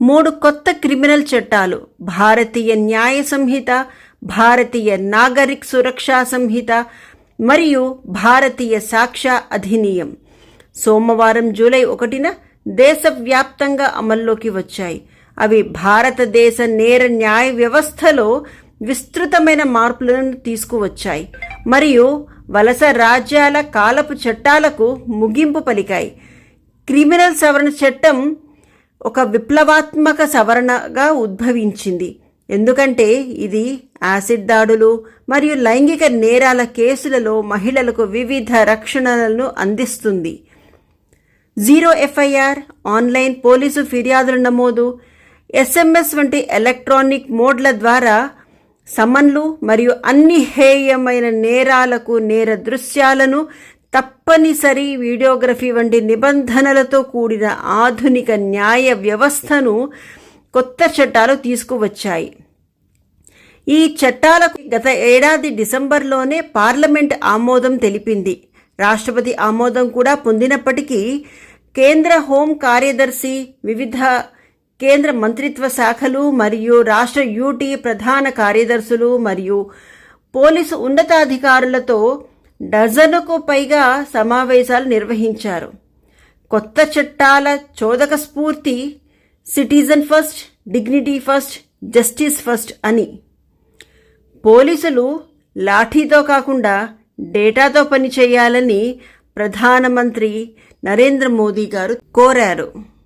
మూడు కొత్త క్రిమినల్ చట్టాలు భారతీయ న్యాయ సంహిత భారతీయ నాగరిక్ సురక్షా సంహిత మరియు భారతీయ సాక్ష్య అధినియం సోమవారం జూలై ఒకటిన దేశవ్యాప్తంగా అమల్లోకి వచ్చాయి. అవి భారతదేశ నేర న్యాయ వ్యవస్థలో విస్తృతమైన మార్పులను తీసుకువచ్చాయి మరియు వలస రాజ్యాల కాలపు చట్టాలకు ముగింపు పలికాయి. క్రిమినల్ సవరణ చట్టం ఒక విప్లవాత్మక సవరణగా ఉద్భవించింది. ఎందుకంటే ఇది యాసిడ్ దాడులు మరియు లైంగిక నేరాల కేసులలో మహిళలకు వివిధ రక్షణలను అందిస్తుంది. జీరో ఎఫ్ఐఆర్ ఆన్లైన్ పోలీసు ఫిర్యాదుల నమోదు ఎస్ఎంఎస్ వంటి ఎలక్ట్రానిక్ మోడ్ల ద్వారా సమన్లు మరియు అన్ని హేయమైన నేరాలకు నేర దృశ్యాలను తప్పనిసరి వీడియోగ్రఫీ వంటి నిబంధనలతో కూడిన ఆధునిక న్యాయ వ్యవస్థను కొత్త చట్టాలు తీసుకువచ్చాయి. ఈ చట్టాలకు గత ఏడాది డిసెంబర్లోనే పార్లమెంట్ ఆమోదం తెలిపింది. రాష్ట్రపతి ఆమోదం కూడా పొందినప్పటికీ కేంద్ర హోం కార్యదర్శి వివిధ కేంద్ర మంత్రిత్వ శాఖలు మరియు రాష్ట్ర యూటీ ప్రధాన కార్యదర్శులు మరియు పోలీసు ఉన్నతాధికారులతో డజనుకు పైగా సమావేశాలు నిర్వహించారు. కొత్త చట్టాల చోదక స్ఫూర్తి citizen first dignity first justice first అని. పోలీసులు లాఠీతో కాకుండా డేటాతో పనిచేయాలని ప్రధానమంత్రి నరేంద్ర మోదీ గారు కోరారు.